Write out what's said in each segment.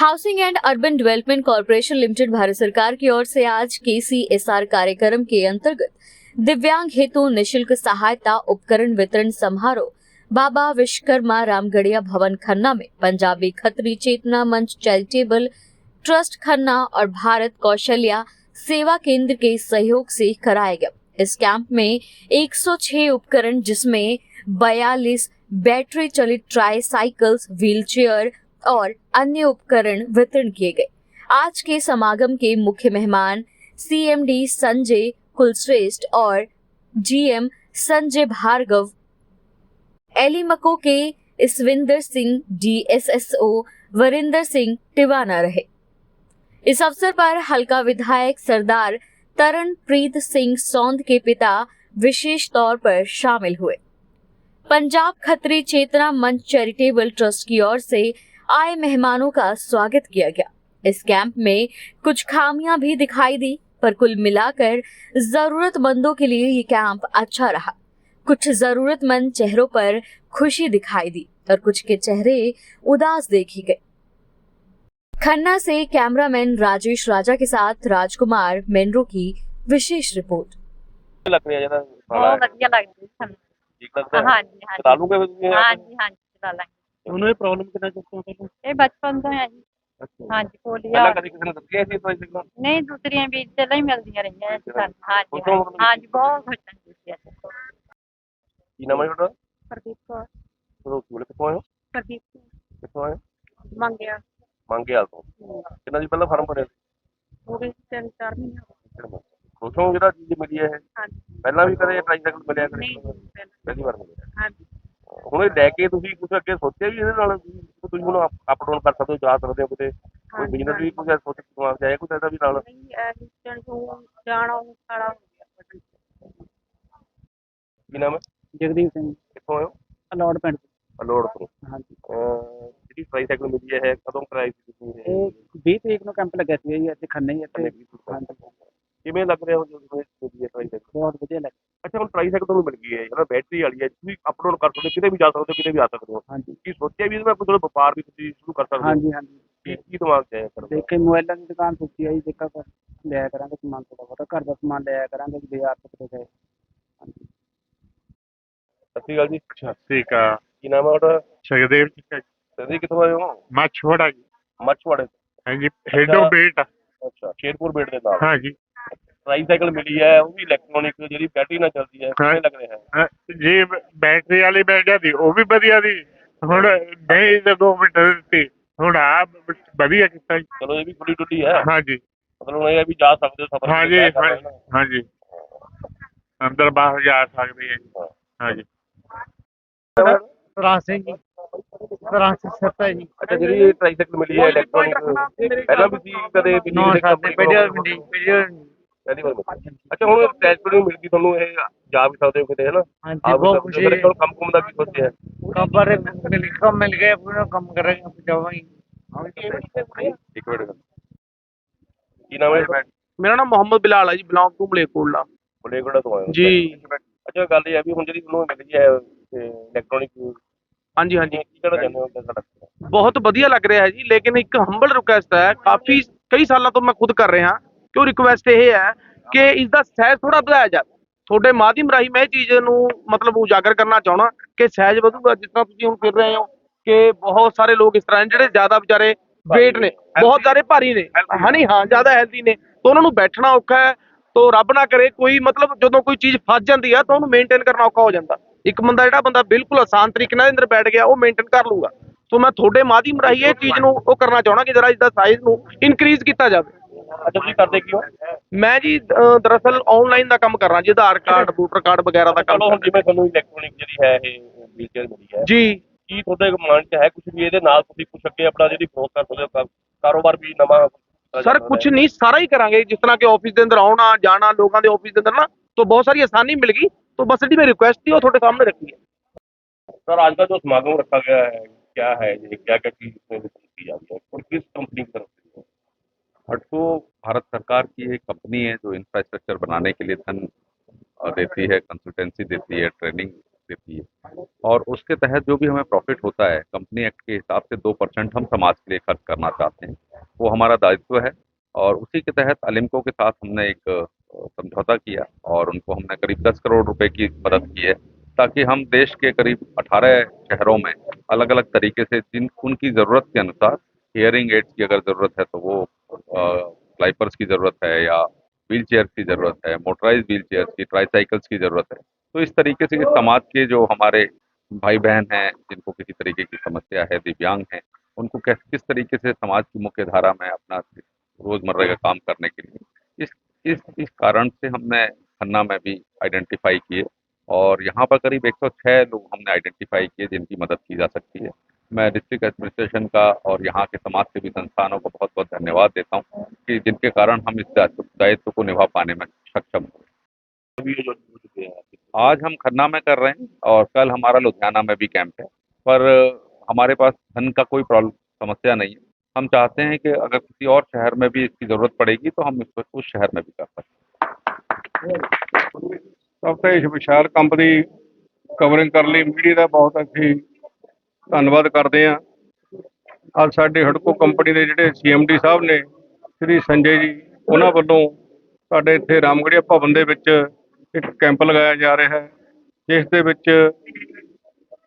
Housing and urban development corporation limited Bharat सरकार की ओर से आज केसीएसआर कार्यक्रम के अंतर्गत दिव्यांग हेतु निशुल्क सहायता उपकरण वितरण समारोह, बाबा विश्वकर्मा रामगढ़िया भवन खन्ना में, पंजाबी खत्री चेतना मंच चैरिटेबल ट्रस्ट खन्ना और भारत कौशल्या सेवा केंद्र के सहयोग से कराया गया इस कैंप में 106 उपकरण जिसमें 42 बैटरी चलित ट्राई साइकिल्स व्हीलचेयर और अन्य उपकरण वितरण किए गए। आज के समागम के मुख्य मेहमान सीएमडी संजय कुलश्रेष्ठ और जीएम संजय भार्गव। एलिमको के इसविंदर सिंह, डीएसएसओ वरिंदर सिंह टिवाना रहे। इस अवसर पर हल्का विधायक सरदार तरणप्रीत सिंह सौंद के पिता विशेष तौर पर शामिल हुए। पंजाब खत्री चेतना मंच चैरिटेबल ट्रस्ट की ओर से आए मेहमानों का स्वागत किया गया। इस कैंप में कुछ खामियाँ भी दिखाई दी पर कुल मिलाकर जरूरतमंदों के लिए ये कैंप अच्छा रहा। कुछ जरूरतमंद चेहरों पर खुशी दिखाई दी और कुछ के चेहरे उदास देखी गए। खन्ना से कैमरामैन राजेश राजा के साथ राजकुमार मेनरो की विशेष रिपोर्ट। लग रही है ਉਹਨੂੰ ਇਹ ਪ੍ਰੋਬਲਮ ਕਿੰਨਾ ਚਿਰ ਤੋਂ ਪਹਿਲਾਂ ਇਹ ਬਚਪਨ ਤੋਂ ਹੈ ਜੀ। ਹਾਂਜੀ ਪੋਲੀਆ ਪਹਿਲਾਂ ਕਦੀ ਕਿਸੇ ਨੇ ਦੱਸਿਆ ਸੀ ਟ੍ਰਾਈਸਾਈਕਲ ਨਹੀਂ ਦੂਸਰੀਆਂ ਵੀ ਪਹਿਲਾਂ ਹੀ ਮਿਲਦੀਆਂ ਰਹੀਆਂ ਜੀ ਸਾਨੂੰ ਹਾਂਜੀ ਬਹੁਤ ਖੁਸ਼ ਹਾਂ ਜੀ। ਕੀ ਨਾਮ ਹੈ ਤੁਹਾਡਾ? ਪ੍ਰਦੀਪ ਕੌਰ। ਤੁਸੀਂ ਕੋਲ ਕਿੱਥੋਂ ਆਏ ਹੋ? ਪ੍ਰਦੀਪ ਕਿੱਥੋਂ ਆਏ ਹੋ? ਮੰਗਿਆ ਮੰਗਿਆਲ ਤੋਂ। ਕਿੰਨਾ ਜੀ ਪਹਿਲਾਂ ਫਾਰਮ ਭਰਿਆ ਹੋ ਗਏ ਤਿੰਨ ਚਾਰ ਮਹੀਨੇ ਹੋ ਗਏ। ਖੁਸ਼ ਹੋ ਜਿਹੜਾ ਚੀਜ਼ ਮਿਲੀ ਹੈ ਹਾਂਜੀ। ਪਹਿਲਾਂ ਵੀ ਕਦੇ ਟ੍ਰਾਈਸਾਈਕਲ ਮਿਲਿਆ ਕਦੇ? ਨਹੀਂ ਪਹਿਲਾਂ- ਪਹਿਲੀ ਵਾਰ ਮਿਲਿਆ। ਹਾਂਜੀ। ਹੁਣ ਇਹ ਲੈ ਕੇ ਤੁਸੀਂ ਕੁਝ ਅੱਗੇ ਸੋਚਿਆ ਵੀ ਇਹਦੇ ਨਾਲ ਵੀ ਤੁਸੀਂ ਹੁਣ ਅਪ ਡਾਊਨ ਕਰ ਸਕਦੇ ਹੋ ਜਾ ਸਕਦੇ ਹੋ ਕਿਤੇ। ਕੋਈ ਹਾਂਜੀ, ਬਿਜ਼ਨਸ ਵੀ ਕੁਝ ਸੋਚ ਕੇ ਦਿਮਾਗ 'ਚ ਆਇਆ ਕੁਝ ਐਸਾ ਵੀ ਨਾਲ। ਨਹੀਂ ਜਣ ਤੋਂ ਜਾਣਾ ਉਹ ਸਾਰਾ ਹੋ ਗਿਆ ਕੀ ਨਾਮ ਹੈ? ਜਗਦੀਪ ਸਿੰਘ। ਕਿੱਥੋਂ ਆਏ ਹੋ? ਅਲੌੜ ਪਿੰਡ ਤੋਂ। ਅਲੋੜ ਤੋਂ। ਹਾਂਜੀ। ਅਹ ਜਿਹੜੀ ਟ੍ਰਾਈਸਾਈਕਲ ਮਿਲੀ ਹੈ ਕਦੋਂ ਕਰਾਈ ਸੀ ਤੁਸੀਂ ਇਹ? ਇਹ 20 ਤਰੀਕ ਨੂੰ ਕੈਂਪ ਲੱਗਿਆ ਸੀ ਜੀ ਇੱਥੇ। ਖੰਨੇ ਹੀ ਇੱਥੇ ਹਾਂਜੀ। ਕਿਵੇਂ ਲੱਗ ਰਿਹਾ ਹੋ ਜਦੋਂ ਤੁਸੀਂ ਮਿਲੀ ਹੈ ਟ੍ਰਾਈਸਾਈਕਲ ਬਹੁਤ ਵਧੀਆ ਲੱਗਾ ਅੱਛਾ ਹੁਣ ਟ੍ਰਾਈਸਾਈਕਲ ਤੁਹਾਨੂੰ ਮਿਲ ਗਈ ਹੈ ਜਿਹੜਾ ਬੈਟਰੀ ਵਾਲੀ ਹੈ ਤੁਸੀਂ ਅਪ ਡਾਊਨ ਕਰ ਸਕਦੇ ਹੋ ਕਿਤੇ ਵੀ ਜਾ ਸਕਦੇ ਹੋ ਕਿਤੇ ਵੀ ਆ ਸਕਦੇ ਹੋ। ਹਾਂਜੀ। ਕੀ ਸੋਚਿਆ ਵੀ ਇਹਦੇ ਕੋਈ ਥੋੜਾ ਵਪਾਰ ਵੀ ਤੁਸੀਂ ਸ਼ੁਰੂ ਕਰ ਸਕਦੇ ਹੋ। ਹਾਂਜੀ ਹਾਂਜੀ। ਕੀ ਕੀ ਦਿਮਾਗ 'ਚ ਆਇਆ ਦਾ? ਦੇਖੇ ਮੋਬਾਈਲਾਂ ਦੀ ਦੁਕਾਨ ਸੁੱਤੀ ਆਈ ਦੇਖਾ ਕਰ ਲਿਆ ਕਰਾਂਗੇ ਸਮਾਨ ਥੋੜਾ ਬਹੁਤਾ ਘਰ ਦਾ ਸਮਾਨ ਲਿਆ ਕਰਾਂਗੇ ਜੀ ਬਾਜ਼ਾਰ ਤੋਂ ਕਿਤੇ ਗਏ। ਹਾਂਜੀ। ਸਤਿ ਸ਼੍ਰੀ ਅਕਾਲ ਜੀ। ਸਤਿ ਸ੍ਰੀ ਅਕਾਲ। ਕੀ ਨਾਮ ਹੈ ਤੁਹਾਡਾ? ਸੁਖਦੇਵ ਜੀ। ਸਰ ਕਿੱਥੋਂ ਆਏ ਹੋ? ਮਛਵਾੜਾ ਜੀ। ਮੱਛਵਾੜੇ ਹਾਂਜੀ ਹੈਡੋ ਬੇਟ। ਅੱਛਾ ਸ਼ੇਰਪੁਰ ਬੇਟ ਦੇ ਨਾਲ। ਹਾਂਜੀ। ਟ੍ਰਾਈਸਾਈਕਲ ਮਿਲੀ ਹੈ ਉਹ ਵੀ ਇਲੈਕਟ੍ਰੋਨਿਕ ਜਿਹੜੀ ਬੈਟਰੀ ਨਾਲ ਚੱਲਦੀ ਹੈ ਕਿਵੇਂ ਲੱਗ ਰਿਹਾ ਹੈ ਅਹ ਜੀ ਬੈਟਰੀ ਵਾਲੀ ਮਿਲ ਜਾਂਦੀ ਉਹ ਵੀ ਵਧੀਆ ਦੀ ਹੁਣ ਨਹੀਂ ਤੇ ਦੋ ਮਿੰਟ ਦਿੱਤੀ। ਹੁਣ ਆ ਵਧੀਆ ਕੀਤਾ ਜੀ। ਚਲੋ ਇਹ ਵੀ ਖੁੱਲੀ ਡੁੱਲੀ ਹੈ। ਹਾਂਜੀ। ਮਤਲਬ ਇਹ ਹੈ ਵੀ ਜਾ ਸਕਦੇ ਹੋ ਸਫਰ ਹਾਂਜੀ ਹਾਂ- ਹਾਂਜੀ। ਅੰਦਰ ਬਾਹਰ ਜਾ ਸਕਦੇ ਹੈ ਜੀ। ਹਾਂਜੀ। ਸਰਾਂ ਸਿੰਘ ਜੀ। ਸਰਾਂ ਸਿੰਘ ਸੱਤਾ ਜੀ। ਅੱਛਾ ਜਿਹੜੀ ਇਹ ਟ੍ਰਾਈਸਾਈਕਲ ਮਿਲੀ ਹੈ ਇਲੈਕਟ੍ਰੋਨਿਕ ਪਹਿਲਾਂ ਵੀ ਸੀ ਕਦੇ ਵੀ ਨੌ ਸਾਡੇ ਵੀਡੀਓ ਵੀਡੀਓ ਪਹਿਲੀ ਵਾਰ ਮਿਲੀ। ਅੱਛਾ ਹੁਣ ਟ੍ਰਾਂਸਪੋਰਟ ਮਿਲ ਗਈ ਤੁਹਾਨੂੰ ਇਹ ਜਾ ਵੀ ਸਕਦੇ ਹੋ ਕਿਤੇ ਹੈ ਨਾ ਹਾਂਜੀ ਆਪ ਬਹੁਤ ਖੁਸ਼ੀ ਖੁਸ਼ੀ ਕੰਮ ਕੁਮ ਦਾ ਕੀ ਸੋਚਿਆ ਹੈ? ਖਬਰ ਮਿਲ ਕੰਮ ਮਿਲ ਗਿਆ ਪੂਰਾ ਕੰਮ ਕਰਾਂਗੇ ਜਾਵਾਂਗੇ ਇੱਕ ਮਿੰਟ ਕੀ ਨਾਮ ਹੈ? ਮੇਰਾ ਨਾਮ ਮੁਹੰਮਦ ਬਿਲਾਲ ਹੈ ਜੀ ਬਿਲੋਂਗ ਟੂ ਮਲੇਕੋਟਲਾ ਬੁਲੇਗੜਾ ਤੋਂ ਆਏ ਹੋ। ਜੀ। ਅੱਛਾ ਗੱਲ ਇਹ ਹੈ ਵੀ ਹੁਣ ਜਿਹੜੀ ਤੁਹਾਨੂੰ ਮਿਲੀ ਹੈ ਇਲੈਕਟ੍ਰੋਨਿਕ ਹਾਂਜੀ ਹਾਂਜੀ ਕੀ ਕਹਿਣਾ ਚਾਹੁੰਦੇ ਹੋ ਕਿ ਸਾਡਾ ਬਹੁਤ ਵਧੀਆ ਲੱਗ ਰਿਹਾ ਹੈ ਜੀ ਲੇਕਿਨ ਇੱਕ ਹੰਬਲ ਰਿਕੁਐਸਟ ਹੈ ਕਾਫੀ ਕਈ ਸਾਲਾਂ ਤੋਂ ਮੈਂ ਖੁਦ ਕਰ ਰਿਹਾ ਕਿ ਉਹ ਰਿਕੁਐਸਟ ਇਹ ਹੈ ਕਿ ਇਸ ਦਾ ਸਹਿਜ ਥੋੜਾ ਵਧਾਇਆ ਜਾਵੇ? ਤੁਹਾਡੇ ਮਾਧਿਅਮ ਰਾਹੀਂ ਮੈਂ ਇਹ ਚੀਜ਼ ਨੂੰ ਮਤਲਬ ਉਜਾਗਰ ਕਰਨਾ ਚਾਹਣਾ ਕਿ ਸਹਿਜ ਵਧੂਗਾ ਜਿਸ ਤਰ੍ਹਾਂ ਤੁਸੀਂ ਹੁਣ ਫਿਰ ਰਹੇ ਹੋ ਕਿ ਬਹੁਤ ਸਾਰੇ ਲੋਕ ਇਸ ਤਰ੍ਹਾਂ ਜਿਹੜੇ ਜ਼ਿਆਦਾ ਵਿਚਾਰੇ ਵੇਟ ਨੇ ਬਹੁਤ ਜ਼ਿਆਦਾ ਭਾਰੀ ਨੇ। ਹਣੀ ਹਾਂ ਜ਼ਿਆਦਾ ਹੈਲਦੀ ਨੇ। ਤਾਂ ਉਹਨਾਂ ਨੂੰ ਬੈਠਣਾ ਔਖਾ ਹੈ ਤਾਂ ਰੱਬ ਨਾ ਕਰੇ ਕੋਈ ਮਤਲਬ ਜਦੋਂ ਕੋਈ ਚੀਜ਼ ਫਸ ਜਾਂਦੀ ਆ ਤਾਂ ਉਹਨੂੰ ਮੇਨਟੇਨ ਕਰਨਾ ਔਖਾ ਹੋ ਜਾਂਦਾ। ਇੱਕ ਬੰਦਾ ਜਿਹੜਾ ਬੰਦਾ ਬਿਲਕੁਲ ਆਸਾਨ ਤਰੀਕੇ ਨਾਲ ਅੰਦਰ ਬੈਠ ਗਿਆ ਉਹ ਮੇਨਟੇਨ ਕਰ ਲੂਗਾ ਸੋ ਮੈਂ ਤੁਹਾਡੇ ਮਾਧਿਅਮ ਰਾਹੀਂ ਇਹ ਚੀਜ਼ ਨੂੰ ਉਹ ਕਰਨਾ ਚਾਹਣਾ ਕਿ ਜਰਾ ਇਸ ਦਾ ਸਾਈਜ਼ ਨੂੰ ਇਨਕਰੀਜ਼ ਕੀਤਾ ਜਾਵੇ। ਅੱਛਾ ਤੁਸੀਂ ਕਰਦੇ ਕੀ ਹੋ ਮੈਂ ਜੀ ਅਹ, ਦਰਅਸਲ ਆਨਲਾਈਨ ਦਾ ਕੰਮ ਕਰ ਰਿਹਾ ਜੀ ਆਧਾਰ ਕਾਰਡ ਵੋਟਰ ਕਾਰਡ ਵਗੈਰਾ ਦਾ ਕੰਮ ਚਲੋ ਹੁਣ ਜਿਵੇਂ ਤੁਹਾਨੂੰ ਇਲੈਕਟ੍ਰੋਨਿਕ ਜਿਹੜੀ ਹੈ ਇਹ ਵੀਲਚੇਅਰ ਮਿਲੀ ਹੈ ਜੀ ਕੀ ਤੁਹਾਡੇ ਮਨ 'ਚ ਹੈ ਕੁਝ ਵੀ ਇਹਦੇ ਨਾਲ ਤੁਸੀਂ ਕੁਝ ਅੱਗੇ ਆਪਣਾ ਜਿਹੜੀ ਗਰੋਥ ਕਰ ਸਕਦੇ ਹੋ ਕਾ- ਕਾਰੋਬਾਰ ਵੀ ਨਵਾਂ ਸਰ ਕੁਝ ਨਹੀਂ ਸਾਰਾ ਹੀ ਕਰਾਂਗੇ ਜਿਸ ਤਰ੍ਹਾਂ ਕਿ ਆਫਿਸ ਦੇ ਅੰਦਰ ਆਉਣਾ ਜਾਣਾ ਲੋਕਾਂ ਦੇ ਆਫਿਸ ਦੇ ਅੰਦਰ ਨਾ तो बहुत सारी आसानी मिल गई तो बस यदि मैं रिक्वेस्ट थी वो थोड़े सामने रखी है सर आज का जो समागम रखा गया है क्या है ये क्या क्या चीज इसमें वितरण की जाती है और किस कंपनी सरकार की एक कंपनी है जो इंफ्रास्ट्रक्चर बनाने के लिए धन देती है कंसल्टेंसी देती है ट्रेनिंग देती है। और उसके तहत जो भी हमें प्रॉफिट होता है कंपनी एक्ट के हिसाब से दो परसेंट हम समाज के लिए खर्च करना चाहते हैं। वो हमारा दायित्व है और उसी के तहत अलिमको के साथ हमने एक समझौता किया और उनको हमने करीब दस करोड़ रुपए की मदद की है ताकि हम देश के करीब 18 शहरों में अलग अलग तरीके से जिन, उनकी ज़रूरत के अनुसार हियरिंग एड्स की अगर ज़रूरत है तो वो स्लाइपर्स की ज़रूरत है या व्हील चेयर की ज़रूरत है मोटराइज व्हील चेयर की ट्राईसाइकिल्स की ज़रूरत है। तो इस तरीके से समाज के जो हमारे भाई बहन हैं, जिनको किसी तरीके की समस्या है, दिव्यांग हैं, उनको किस किस तरीके से समाज की मुख्य धारा में अपना रोज़मर्रा का काम करने के लिए, इस इस इस कारण से हमने खन्ना में भी आइडेंटिफाई किए और यहाँ पर करीब 106 लोग हमने आइडेंटिफाई किए जिनकी मदद की जा सकती है। मैं डिस्ट्रिक्ट एडमिनिस्ट्रेशन का और यहाँ के समाज सेवी संस्थानों को बहुत बहुत धन्यवाद देता हूँ कि जिनके कारण हम इस दायित्व को निभा पाने में सक्षम हुए। आज हम खन्ना में कर रहे हैं और कल हमारा लुधियाना में भी कैंप है। पर हमारे पास धन का कोई प्रॉब्लम समस्या नहीं है। हम चाहते हैं कि अगर किसी और शहर में भी इसकी ज़रूरत पड़ेगी तो हम इस पर उस शहर में भी कर सकते हैं। विशाल कंपनी कवरिंग कर ली। मीडिया बहुत अच्छी ਧੰਨਵਾਦ ਕਰਦੇ ਹਾਂ। ਅੱਜ ਸਾਡੇ ਹੜਕੋ ਕੰਪਨੀ ਦੇ ਜਿਹੜੇ ਸੀਐਮਡੀ ਸਾਹਿਬ ਨੇ, ਸ੍ਰੀ ਸੰਜੇ ਜੀ, ਉਹਨਾਂ ਵੱਲੋਂ ਸਾਡੇ ਇੱਥੇ ਰਾਮਗੜੀਆ ਭਵਨ ਦੇ ਵਿੱਚ ਇੱਕ ਕੈਂਪ ਲਗਾਇਆ ਜਾ ਰਿਹਾ ਹੈ, ਜਿਸ ਦੇ ਵਿੱਚ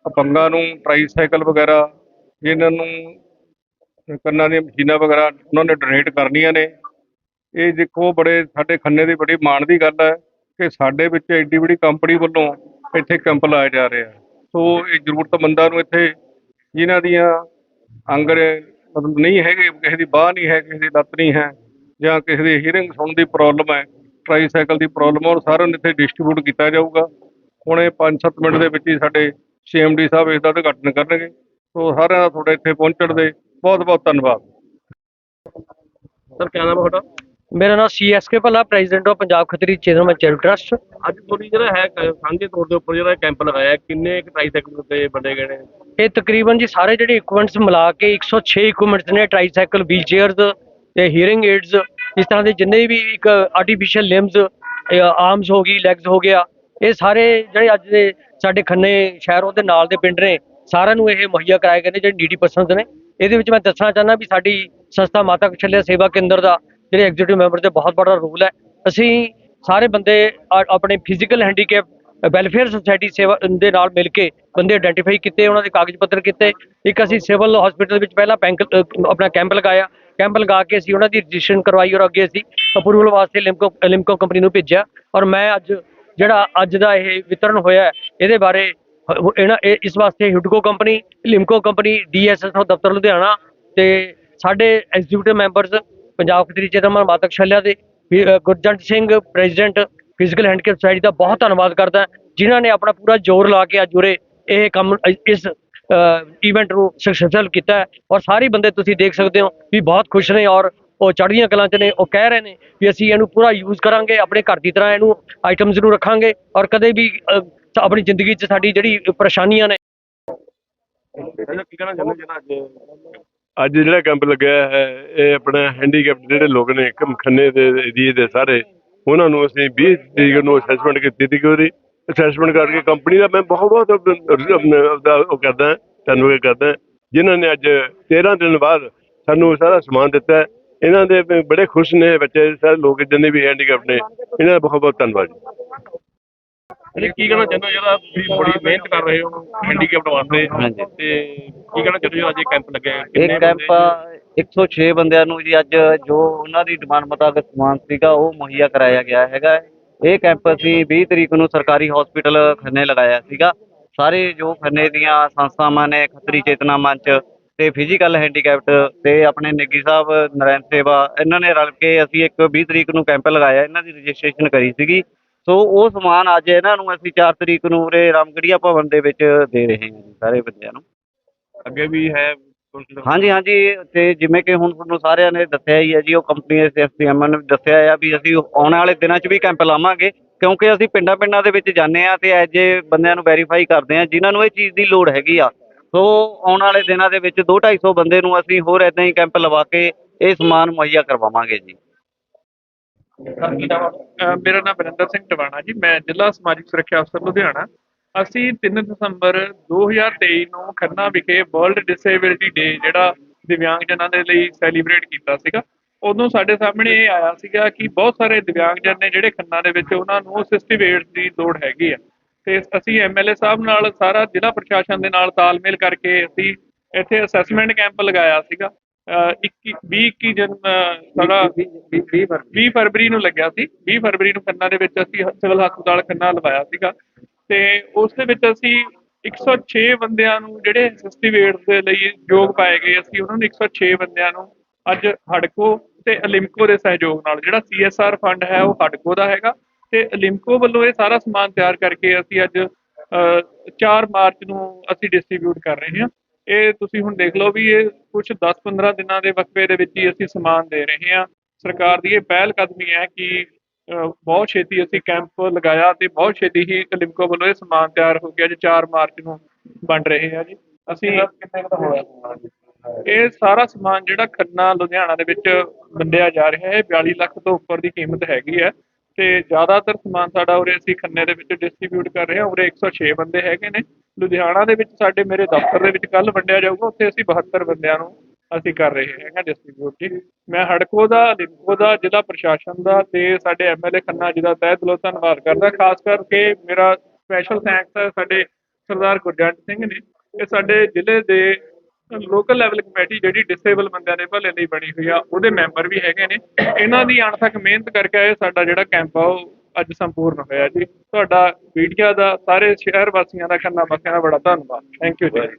ਅਪੰਗਾਂ ਨੂੰ ਟਰਾਈਸਾਈਕਲ ਵਗੈਰਾ, ਜਿਨ੍ਹਾਂ ਨੂੰ ਕੰਨਾਂ ਦੀਆਂ ਮਸ਼ੀਨਾਂ ਵਗੈਰਾ, ਉਹਨਾਂ ਨੇ ਡੋਨੇਟ ਕਰਨੀਆਂ ਨੇ। ਇਹ ਦੇਖੋ, ਬੜੇ ਸਾਡੇ ਖੰਨੇ ਦੀ ਬੜੀ ਮਾਣ ਦੀ ਗੱਲ ਹੈ ਕਿ ਸਾਡੇ ਵਿੱਚ ਐਡੀ ਵੱਡੀ ਕੰਪਨੀ ਵੱਲੋਂ ਇੱਥੇ ਕੈਂਪ ਲਾਇਆ ਜਾ ਰਿਹਾ ਸੋ ਇਹ ਜ਼ਰੂਰਤਮੰਦਾਂ ਨੂੰ ਇੱਥੇ ਜਿਨ੍ਹਾਂ ਦੀਆਂ ਅੰਗ ਮਤਲਬ ਨਹੀਂ ਹੈਗੇ, ਕਿਸੇ ਦੀ ਬਾਹ ਨਹੀਂ ਹੈ, ਕਿਸੇ ਦੀ ਲੱਤ ਨਹੀਂ ਹੈ ਜਾਂ ਕਿਸੇ ਦੀ ਹੀਅਰਿੰਗ ਸੁਣਨ ਦੀ ਪ੍ਰੋਬਲਮ ਹੈ ਟਰਾਈਸਾਈਕਲ ਦੀ ਪ੍ਰੋਬਲਮ ਹੈ, ਉਹ ਸਾਰਿਆਂ ਨੂੰ ਇੱਥੇ ਡਿਸਟ੍ਰੀਬਿਊਟ ਕੀਤਾ ਜਾਊਗਾ। ਹੁਣ ਇਹ 5-7 ਮਿੰਟ ਦੇ ਵਿੱਚ ਹੀ ਸਾਡੇ ਸੀਐਮਡੀ ਸਾਹਿਬ ਇਸ ਦਾ ਉਦਘਾਟਨ ਕਰਨਗੇ। ਸੋ ਸਾਰਿਆਂ ਦਾ ਤੁਹਾਡੇ ਇੱਥੇ ਪਹੁੰਚਣ ਦੇ ਬਹੁਤ ਬਹੁਤ ਧੰਨਵਾਦ। ਸਰ ਕਿਆ ਨਾਮ ਹੈ ਤੁਹਾਡਾ? ਮੇਰਾ ਨਾਮ C S K Bhalla president of Punjab Khatri chairman charity trust ਅੱਜ ਤੁਹਾਡੀ ਜਿਹੜਾ ਹੈ ਕ- ਸਾਂਝੇ ਤੌਰ ਦੇ ਉੱਪਰ ਜਿਹੜਾ ਕੈਂਪ ਲਗਾਇਆ ਕਿੰਨੇ ਕੁ ਟ੍ਰਾਈਸਾਈਕਲ ਤੇ ਵੰਡੇ ਗਏ ਨੇ? ਇਹ ਤਕਰੀਬਨ ਜੀ ਸਾਰੇ ਜਿਹੜੇ ਇਕਵਿਪਮੈਂਟਸ ਮਿਲਾ ਕੇ 106 ਇਕਵਿਪਮੈਂਟਸ ਨੇ ਟ੍ਰਾਈਸਾਈਕਲ ਵੀਲ ਚੇਅਰਸ ਤੇ ਹੀਅਰਿੰਗ ਏਡਸ ਇਸ ਤਰ੍ਹਾਂ ਦੇ ਜਿੰਨੇ ਵੀ ਇੱਕ ਆਰਟੀਫੀਸ਼ੀਅਲ ਲਿੰਬਸ ਆਰਮਸ ਹੋ ਗਈ ਲੈਗਸ ਹੋ ਗਿਆ ਇਹ ਸਾਰੇ ਜਿਹੜੇ ਅੱਜ ਦੇ ਸਾਡੇ ਖੰਨੇ ਸ਼ਹਿਰ ਉਹਦੇ ਨਾਲ ਦੇ ਪਿੰਡ ਨੇ ਸਾਰਿਆਂ ਨੂੰ ਇਹ ਮੁਹੱਈਆ ਕਰਾਏ ਗਏ ਨੇ ਜਿਹੜੇ ਨੀਡੀ ਪਰਸਨਸ ਨੇ। ਇਹਦੇ ਵਿੱਚ ਮੈਂ ਦੱਸਣਾ ਚਾਹੁੰਦਾ ਵੀ ਸਾਡੀ ਸੰਸਥਾ ਮਾਤਾ ਕਸ਼ਲਿਆ ਸੇਵਾ ਕੇਂਦਰ ਦਾ ਜਿਹੜੇ ਐਗਜ਼ੀਕਿਊਟਿਵ ਮੈਂਬਰ ਦੇ ਬਹੁਤ ਬੜਾ ਰੋਲ ਹੈ। ਅਸੀਂ ਸਾਰੇ ਬੰਦੇ ਆਪਣੇ ਫਿਜ਼ੀਕਲ ਹੈਂਡੀਕੈਪ ਵੈਲਫੇਅਰ ਸੁਸਾਇਟੀ ਸੇਵਾ, ਦੇ ਨਾਲ ਮਿਲ ਕੇ ਬੰਦੇ ਆਇਡੈਂਟੀਫਾਈ ਕੀਤੇ, ਉਹਨਾਂ ਦੇ ਕਾਗਜ਼ ਪੱਤਰ ਕੀਤੇ। ਇੱਕ ਅਸੀਂ ਸਿਵਲ ਹਸਪੀਟਲ ਵਿੱਚ ਪਹਿਲਾਂ ਬੈਂਕ ਆਪਣਾ ਕੈਂਪ ਲਗਾਇਆ। ਕੈਂਪ ਲਗਾ ਕੇ ਅਸੀਂ ਉਹਨਾਂ ਦੀ ਰਜਿਸਟ੍ਰੇਸ਼ਨ ਕਰਵਾਈ ਔਰ ਅੱਗੇ ਅਸੀਂ ਅਪਰੂਵਲ ਵਾਸਤੇ ਲਿਮਕੋ ਲਿਮਕੋ ਕੰਪਨੀ ਨੂੰ ਭੇਜਿਆ। ਔਰ ਮੈਂ ਅੱਜ ਜਿਹੜਾ ਅੱਜ ਦਾ ਇਹ ਵਿਤਰਨ ਹੋਇਆ ਇਹਦੇ ਬਾਰੇ ਇਹਨਾਂ, ਇਹ- ਇਸ ਵਾਸਤੇ ਹਿਡਕੋ ਕੰਪਨੀ ਲਿਮਕੋ ਕੰਪਨੀ ਡੀਐਸਐਸ ਦਫ਼ਤਰ ਲੁਧਿਆਣਾ ਤੇ ਸਾਡੇ executive members Punjab Khatri chairman ਮਾਤਕ ਸ਼ਲਿਆ ਦੇ Gurjant Singh, president, physical handicap society ਦਾ ਬਹੁਤ ਧੰਨਵਾਦ ਕਰਦਾ ਜਿਨ੍ਹਾਂ ਨੇ ਆਪਣਾ ਪੂਰਾ ਜ਼ੋਰ ਲਾ ਕੇ ਅੱਜ ਉਰੇ ਇਹ ਕੰਮ ਇਸ ਇਵੈਂਟ ਨੂੰ ਸਕਸੈਸਫੁਲ ਕੀਤਾ ਔਰ ਸਾਰੇ ਬੰਦੇ ਤੁਸੀਂ ਦੇਖ ਸਕਦੇ ਹੋ ਵੀ ਬਹੁਤ ਖੁਸ਼ ਨੇ ਔਰ ਉਹ ਚੜ੍ਹਦੀਆਂ ਕਲਾਂ 'ਚ ਨੇ, ਉਹ ਕਹਿ ਰਹੇ ਨੇ ਵੀ ਅਸੀਂ ਇਹਨੂੰ ਪੂਰਾ ਯੂਜ਼ ਕਰਾਂਗੇ, ਆਪਣੇ ਘਰ ਦੀ ਤਰ੍ਹਾਂ ਇਹਨੂੰ ਆਈਟਮਸ ਨੂੰ ਰੱਖਾਂਗੇ ਔਰ ਕਦੇ ਵੀ ਆਪਣੀ ਜ਼ਿੰਦਗੀ 'ਚ ਸਾਡੀ ਜਿਹੜੀ ਪਰੇਸ਼ਾਨੀਆਂ ਨੇ ਕੀ ਕਹਿਣਾ ਚਾਹੁੰਦੇ ਜਿਹੜਾ ਅੱਜ ਅੱਜ ਜਿਹੜਾ ਕੈਂਪ ਲੱਗਿਆ ਹੈ, ਇਹ ਆਪਣਾ ਹੈਂਡੀਕੈਪ ਜਿਹੜੇ ਲੋਕ ਨੇ ਖ- ਖੰਨੇ ਦੇ ਏਰੀਏ ਦੇ ਸਾਰੇ, ਉਹਨਾਂ ਨੂੰ ਅਸੀਂ 20 ਤਰੀਕ ਨੂੰ ਅਸੈਸਮੈਂਟ ਕੀਤੀ ਸੀ ਕਿ ਉਹਦੀ ਅਸੈਸਮੈਂਟ ਕਰਕੇ ਕੰਪਨੀ ਦਾ ਮੈਂ ਬਹੁਤ ਬਹੁਤ ਆਪਣਾ ਉਹਦਾ ਉਹ ਕਰਦਾ, ਧੰਨਵਾਦ ਕਰਦਾ ਜਿਨ੍ਹਾਂ ਨੇ ਅੱਜ 13 ਦਿਨ ਬਾਅਦ ਸਾਨੂੰ ਸਾਰਾ ਸਮਾਨ ਦਿੱਤਾ ਹੈ। ਇਹਨਾਂ ਦੇ ਬ- ਬੜੇ ਖੁਸ਼ ਨੇ ਬੱਚੇ, ਸਾਰੇ ਲੋਕ ਜਿੰਨੇ ਵੀ ਹੈਂਡੀਕੈਪ ਨੇ, ਇਹਨਾਂ ਦਾ ਬਹੁਤ ਬਹੁਤ ਧੰਨਵਾਦ ਜੀ ਇਹ ਕੀ ਕਹਿਣਾ ਚਾਹੁੰਦੇ ਹੋ? ਜਿਹੜਾ ਤੁਸੀਂ ਬੜੀ ਮਿਹਨਤ ਕਰ ਰਹੇ ਹੋ ਹੈਂਡੀਕੈਪਡ ਵਾਸਤੇ ਹਾਂਜੀ। ਤੇ ਕੀ ਕਹਿਣਾ ਚਾਹੁੰਦੇ ਹੋ? ਅੱਜ ਇਹ ਕੈਂਪ ਲੱਗਿਆ ਹੈ? ਇਹ ਕਿੰਨੇ ਕੈਂਪ ਬੰਦੇ? 106 ਬੰਦਿਆਂ ਨੂੰ ਜੀ ਅੱਜ ਜੋ ਉਹਨਾਂ ਦੀ ਡਿਮਾਂਡ ਮੁਤਾਬਕ ਸਮਾਨ ਸੀਗਾ ਉਹ ਮੁਹੱਈਆ ਕਰਾਇਆ ਗਿਆ ਹੈਗਾ। ਇਹ ਕੈਂਪ ਅਸੀਂ 20 ਤਰੀਕ ਨੂੰ ਸਰਕਾਰੀ ਹਸਪੀਟਲ ਖੰਨੇ ਲਗਾਇਆ ਸੀਗਾ। ਸਾਰੇ ਜੋ ਖੰਨੇ ਦੀਆਂ ਸੰਸਥਾਵਾਂ ਨੇ ਖੱਤਰੀ ਚੇਤਨਾ ਮੰਚ ਤੇ ਫਿਜ਼ੀਕਲ ਹੈਂਡੀਕੈਪਟ ਤੇ ਆਪਣੇ ਨਿੱਗੀ ਸਾਹਿਬ ਨਰੈਣ ਸੇਵਾ ਇਹਨਾਂ ਨੇ ਰਲ ਕੇ ਅਸੀਂ ਇੱਕ 20 ਤਰੀਕ ਨੂੰ ਕੈਂਪ ਲਗਾਇਆ ਇਹਨਾਂ ਦੀ ਰਜਿਸਟ੍ਰੇਸ਼ਨ ਕਰੀ ਸੀਗੀ। ਸੋ ਉਹ ਸਮਾਨ ਅੱਜ ਇਹਨਾਂ ਨੂੰ ਅਸੀਂ 4 ਤਰੀਕ ਨੂੰ ਉਰੇ ਰਾਮਗੜੀਆ ਭਵਨ ਦੇ ਵਿੱਚ ਦੇ ਰਹੇ ਹਾਂ ਜੀ ਸਾਰੇ ਬੰਦਿਆਂ ਨੂੰ। ਅੱਗੇ ਵੀ ਹੈ ਹਾਂਜੀ ਹਾਂਜੀ ਤੇ ਜਿਵੇਂ ਕਿ ਹੁਣ ਤੁਹਾਨੂੰ ਸਾਰਿਆਂ ਨੇ ਦੱਸਿਆ ਹੀ ਹੈ ਜੀ ਉਹ ਕੰਪਨੀ ਦੇ ਐਸਪੀਐਮ ਨੇ ਦੱਸਿਆ ਆ ਵੀ ਅਸੀਂ ਆਉਣ ਵਾਲੇ ਦਿਨਾਂ 'ਚ ਵੀ ਕੈਂਪ ਲਾਵਾਂਗੇ ਕਿਉਂਕਿ ਅਸੀਂ ਪਿੰਡਾਂ ਪਿੰਡਾਂ ਦੇ ਵਿੱਚ ਜਾਂਦੇ ਆ ਤੇ ਐਜੇ ਬੰਦਿਆਂ ਨੂੰ ਵੈਰੀਫਾਈ ਕਰਦੇ ਆ ਜਿਨ੍ਹਾਂ ਨੂੰ ਇਹ ਚੀਜ਼ ਦੀ ਲੋੜ ਹੈਗੀ ਆ। ਸੋ ਆਉਣ ਵਾਲੇ ਦਿਨਾਂ ਦੇ ਵਿੱਚ 2 250 ਬੰਦੇ ਨੂੰ ਅਸੀਂ ਹੋਰ ਇਦਾਂ ਹੀ ਕੈਂਪ ਲਵਾ ਕੇ ਇਹ ਸਮਾਨ ਮੁਹੱਈਆ ਕਰਵਾਵਾਂਗੇ ਜੀ। ਮੇਰਾ ਨਾਮ ਬਰਿੰਦਰ ਸਿੰਘ ਟਵਾਣਾ ਜੀ। ਮੈਂ ਜ਼ਿਲ੍ਹਾ ਸਮਾਜਿਕ ਸੁਰੱਖਿਆ ਅਫਸਰ, ਲੁਧਿਆਣਾ। ਅਸੀਂ 3 ਦਸੰਬਰ 2023 ਨੂੰ ਖੰਨਾ ਵਿਖੇ ਵਰਲਡ ਡਿਸੇਬਿਲਿਟੀ ਡੇ ਜਿਹੜਾ ਦਿਵਿਆਂਗਜਨਾਂ ਦੇ ਲਈ ਸੈਲੀਬ੍ਰੇਟ ਕੀਤਾ ਸੀਗਾ, ਉਦੋਂ ਸਾਡੇ ਸਾਹਮਣੇ ਇਹ ਆਇਆ ਸੀਗਾ ਕਿ ਬਹੁਤ ਸਾਰੇ ਦਿਵਿਆਂਗਜਨ ਨੇ ਜਿਹੜੇ ਖੰਨਾ ਦੇ ਵਿੱਚ, ਉਹਨਾਂ ਨੂੰ ਅਸਿਸਟਿਵ ਏਡਸ ਦੀ ਲੋੜ ਹੈਗੀ ਆ। ਤੇ ਅਸੀਂ ਐਮਐਲਏ ਸਾਹਿਬ ਨਾਲ ਸਾਰਾ ਜ਼ਿਲ੍ਹਾ ਪ੍ਰਸ਼ਾਸਨ ਦੇ ਨਾਲ ਤਾਲਮੇਲ ਕਰਕੇ ਅਸੀਂ ਇੱਥੇ ਅਸੈਸਮੈਂਟ ਕੈਂਪ ਲਗਾਇਆ ਸੀਗਾ। 21 20 21 ਜਨ ਅਹ ਸਾਡਾ 20 ਫਰਵਰੀ। ਨੂੰ ਲੱਗਿਆ ਸੀ। 20 ਫਰਵਰੀ ਨੂੰ ਖੰਨਾ ਦੇ ਵਿੱਚ ਅਸੀਂ ਸਿਵਲ ਹਸਪਤਾਲ ਖੰਨਾ ਲਵਾਇਆ ਸੀਗਾ। ਤੇ ਉਸ ਦੇ ਵਿੱਚ ਅਸੀਂ 106 ਬੰਦਿਆਂ ਨੂੰ ਜਿਹੜੇ ਅਸਿਸਟਿਵ ਏਡਸ ਦੇ ਲਈ ਯੋਗ ਪਾਏ ਗਏ ਅਸੀਂ ਉਹਨਾਂ ਨੂੰ 106 ਬੰਦਿਆਂ ਨੂੰ ਅੱਜ ਹੜਕੋ ਤੇ ਅਲਿਮਕੋ ਦੇ ਸਹਿਯੋਗ ਨਾਲ ਜਿਹੜਾ ਸੀਐਸਆਰ ਫੰਡ ਹੈ ਉਹ ਹੜਕੋ ਦਾ ਹੈਗਾ। ਤੇ ਅਲਿਮਕੋ ਵੱਲੋਂ ਇਹ ਸਾਰਾ ਸਮਾਨ ਤਿਆਰ ਕਰਕੇ ਅਸੀਂ ਅੱਜ ਅਹ, 4 ਮਾਰਚ ਨੂੰ ਅਸੀਂ ਡਿਸਟ੍ਰੀਬਿਊਟ ਕਰ ਰਹੇ ਹਾਂ। ਇਹ ਤੁਸੀਂ ਹੁਣ ਦੇਖ ਲਓ ਵੀ ਇਹ ਕੁਝ 10-15 ਦਿਨਾਂ ਦੇ ਵਕਫੇ ਦੇ ਵਿੱਚ ਹੀ ਅਸੀਂ ਸਮਾਨ ਦੇ ਰਹੇ ਹਾਂ। ਸਰਕਾਰ ਦੀ ਇਹ ਪਹਿਲ ਕਦਮੀ ਹੈ ਕਿ ਬਹੁਤ ਛੇਤੀ ਅਸੀਂ ਕੈਂਪ ਲਗਾਇਆ ਤੇ ਬਹੁਤ ਛੇਤੀ ਹੀ ਲਿਮਕੋ ਵੱਲੋਂ ਇਹ ਸਮਾਨ ਤਿਆਰ ਹੋ ਗਿਆ ਅੱਜ 4 ਮਾਰਚ ਨੂੰ ਵੰਡ ਰਹੇ ਹਾਂ ਜੀ। ਅਸੀਂ ਕਿੰਨੇ ਕੁ ਦਾ ਹੋਇਆ ਇਹ ਸਾਰਾ ਸਮਾਨ ਜਿਹੜਾ ਖੰਨਾ ਲੁਧਿਆਣਾ ਦੇ ਵਿੱਚ ਵੰਡਿਆ ਜਾ ਰਿਹਾ ਹੈ ਇਹ 42 ਲੱਖ ਤੋਂ ਉੱਪਰ ਦੀ ਕੀਮਤ ਹੈਗੀ ਹੈ। ਤੇ ਜ਼ਿਆਦਾਤਰ ਸਮਾਨ ਸਾਡਾ ਉਰੇ ਅਸੀਂ ਖੰਨੇ ਦੇ ਵਿੱਚ ਡਿਸਟ੍ਰੀਬਿਊਟ ਕਰ ਰਹੇ ਹਾਂ ਉਰੇ 106 ਬੰਦੇ ਹੈਗੇ ਨੇ। ਲੁਧਿਆਣਾ ਦੇ ਵਿੱਚ ਸਾਡੇ ਮੇਰੇ ਦਫ਼ਤਰ ਦੇ ਵਿੱਚ ਕੱਲ ਵੰਡਿਆ ਜਾਊਗਾ, ਉੱਥੇ ਅਸੀਂ 72 ਬੰਦਿਆਂ ਨੂੰ ਅਸੀਂ ਕਰ ਰਹੇ ਹੈਗੇ ਡਿਸਟ੍ਰੀਬਿਊਟ ਜੀ। ਮੈਂ ਹੜਕੋ ਦਾ, ਲਿਮਕੋ ਦਾ, ਜ਼ਿਲ੍ਹਾ ਪ੍ਰਸ਼ਾਸਨ ਦਾ ਤੇ ਸਾਡੇ ਐਮਐਲਏ ਖੰਨਾ ਜੀ ਦਾ ਤਹਿ ਦਿਲੋਂ ਧੰਨਵਾਦ ਕਰਦਾ, ਖਾਸ ਕਰਕੇ ਮੇਰਾ ਸਪੈਸ਼ਲ ਥੈਂਕਸ ਹੈ ਸਾਡੇ ਸਰਦਾਰ ਗੁਰਜੰਟ ਸਿੰਘ ਨੇ ਇਹ ਸਾਡੇ ਜ਼ਿਲ੍ਹੇ ਦੇ ਲੋਕਲ ਲੈਵਲ ਕਮੇਟੀ ਜਿਹੜੀ ਡਿਸੇਬਲ ਬੰਦਿਆਂ ਦੇ ਭਲੇ ਲਈ ਬਣੀ ਹੋਈ ਆ, ਉਹਦੇ ਮੈਂਬਰ ਵੀ ਹੈਗੇ ਨੇ। ਇਹਨਾਂ ਦੀ ਅਣਥੱਕ ਮਿਹਨਤ ਕਰਕੇ ਇਹ ਸਾਡਾ ਜਿਹੜਾ ਕੈਂਪ ਆ, ਉਹ ਅੱਜ ਸੰਪੂਰਨ ਹੋਇਆ ਜੀ। ਤੁਹਾਡਾ ਮੀਡੀਆ ਦਾ ਸਾਰੇ ਸ਼ਹਿਰ ਵਾਸੀਆਂ ਦਾ ਖੰਨਾ ਵਾਸੀਆਂ ਦਾ ਬੜਾ ਧੰਨਵਾਦ। ਥੈਂਕ ਯੂ ਜੀ।